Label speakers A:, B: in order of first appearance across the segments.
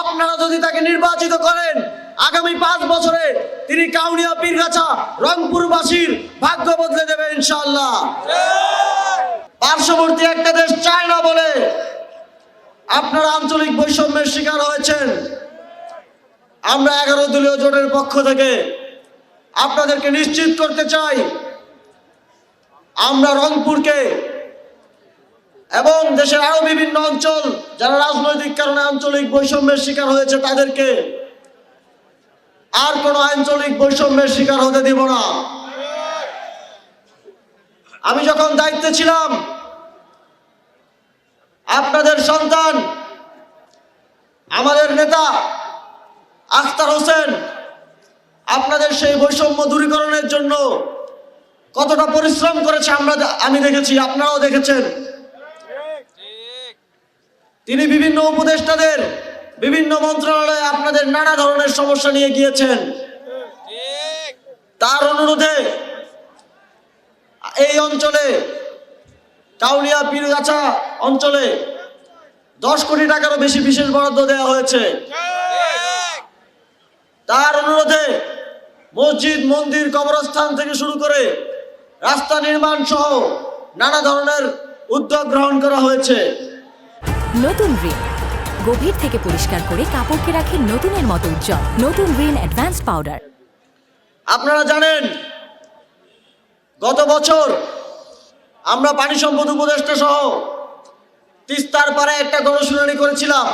A: আপনারা যদি তাকে নির্বাচিত করেন, আগামী পাঁচ বছরে তিনি কাউনিয়া, পীরগাছা, রংপুরবাসীর ভাগ্য বদলে দেবে ইনশাল্লাহ পার্শ্ববর্তী একটা দেশ চায় না বলে আপনারা আঞ্চলিক বৈষম্যের শিকার হয়েছেন। আমরা এগারো দলীয় জোটের পক্ষ থেকে আপনাদেরকে নিশ্চিত করতে চাই, আমরা রংপুরকে এবং দেশের আরও বিভিন্ন অঞ্চল, যারা রাজনৈতিক কারণে আঞ্চলিক বৈষম্যের শিকার হয়েছে, তাদেরকে আর কোনো আঞ্চলিক বৈষম্যের শিকার হতে দিব না। আমি যখন দায়িত্বে ছিলাম, আপনাদের সন্তান, আমাদের নেতা আখতার হোসেন, আপনাদের সেই বৈষম্য দূরীকরণের জন্য কতটা পরিশ্রম করেছে আমরা আমি দেখেছি, আপনারাও দেখেছেন। তিনি বিভিন্ন উপদেষ্টাদের, বিভিন্ন মন্ত্রণালয়ে আপনাদের নানা ধরনের সমস্যা নিয়ে গিয়েছেন। তার অনুরোধে এই অঞ্চলে, কাউলিয়া পীরগাছা অঞ্চলে দশ কোটি টাকারও বেশি বিশেষ বরাদ্দ দেওয়া হয়েছে। তার অনুরোধে মসজিদ, মন্দির, কবরস্থান থেকে শুরু করে রাস্তা নির্মাণ সহ নানা ধরনের উদ্যোগ গ্রহণ করা হয়েছে।
B: নতুন রিন গভীর থেকে পরিষ্কার করে কাপড়কে রাখে নতুনের মতো উজ্জ্বল। নতুন রিন অ্যাডভান্সড পাউডার
A: আপনারা জানেন, গত বছর আমরা পানি সম্পদ উপদেষ্টা সহ তিস্তার পারে একটা গণশুনানি করেছিলাম।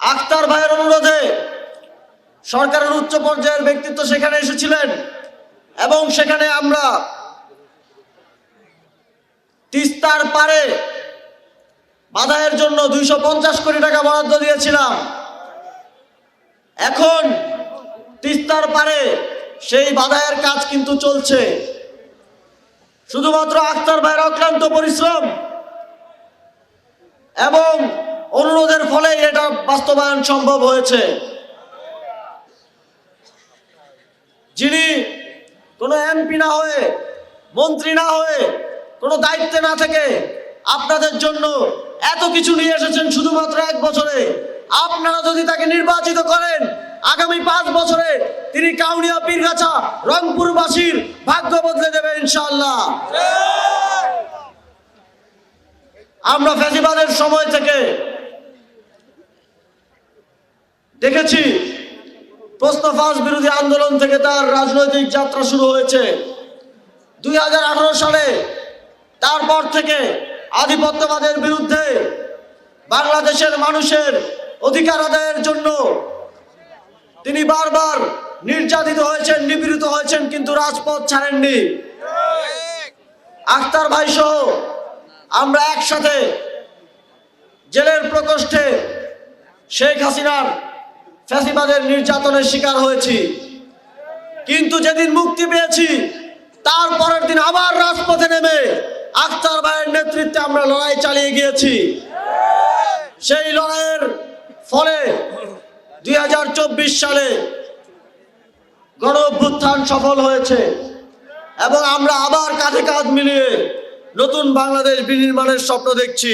A: আক্তার ভাইয়ের অনুরোধে সরকারের উচ্চ পর্যায়ের ব্যক্তিত্ব সেখানে এসেছিলেন এবং সেখানে আমরা তিস্তার পারে বাধায়ের জন্য দুইশো পঞ্চাশ কোটি টাকা বরাদ্দ দিয়েছিলাম। এখন তিস্তার পারে সেই বাধায়ের কাজ কিন্তু চলছে। শুধুমাত্র আক্তার ভাইয়ের অক্লান্ত পরিশ্রম এবং অনুরোধের ফলে এটা বাস্তবায়ন সম্ভব হয়েছে। যিনি কোনো এমপি না হয়ে, মন্ত্রী না হয়ে কোনো দায়িত্বে না থেকে আপনাদের জন্য এত কিছু নিয়ে এসেছেন শুধুমাত্র এক বছরে। আপনারা যদি তাকে নির্বাচিত করেন, আগামী পাঁচ বছরে তিনি কাউনিয়া, পীরগাছা, রংপুরবাসীর ভাগ্য বদলে দেবে ইনশাল্লাহ আমরা ফ্যাসিবাদের সময় থেকে দেখেছি প্রশ্ন ফাঁস বিরোধী আন্দোলন থেকে তার রাজনৈতিক যাত্রা শুরু হয়েছে। দুই হাজার আঠারো সালে তারপর থেকে আধিপত্যবাদের বিরুদ্ধে বাংলাদেশের মানুষের অধিকার আদায়ের জন্য তিনি বারবার নির্যাতিত হয়েছেন, নিপীড়িত হয়েছেন, কিন্তু রাজপথ ছাড়েননি। আখতার ভাই সহ আমরা একসাথে জেলের প্রকোষ্ঠে শেখ হাসিনার ফ্যাসিবাদের নির্যাতনের শিকার হয়েছি। কিন্তু যেদিন মুক্তি পেয়েছি, তারপরের দিন আবার রাজপথে নেমে আখতার ভাইয়ের নেতৃত্বে আমরা লড়াই চালিয়ে গিয়েছি। সেই লড়াইয়ের ফলে দুই হাজার চব্বিশ সালে গণ অভ্যুত্থান সফল হয়েছে এবং আমরা আবার কাঁধে কাঁধ মিলিয়ে নতুন বাংলাদেশ বিনির্মাণের স্বপ্ন দেখছি।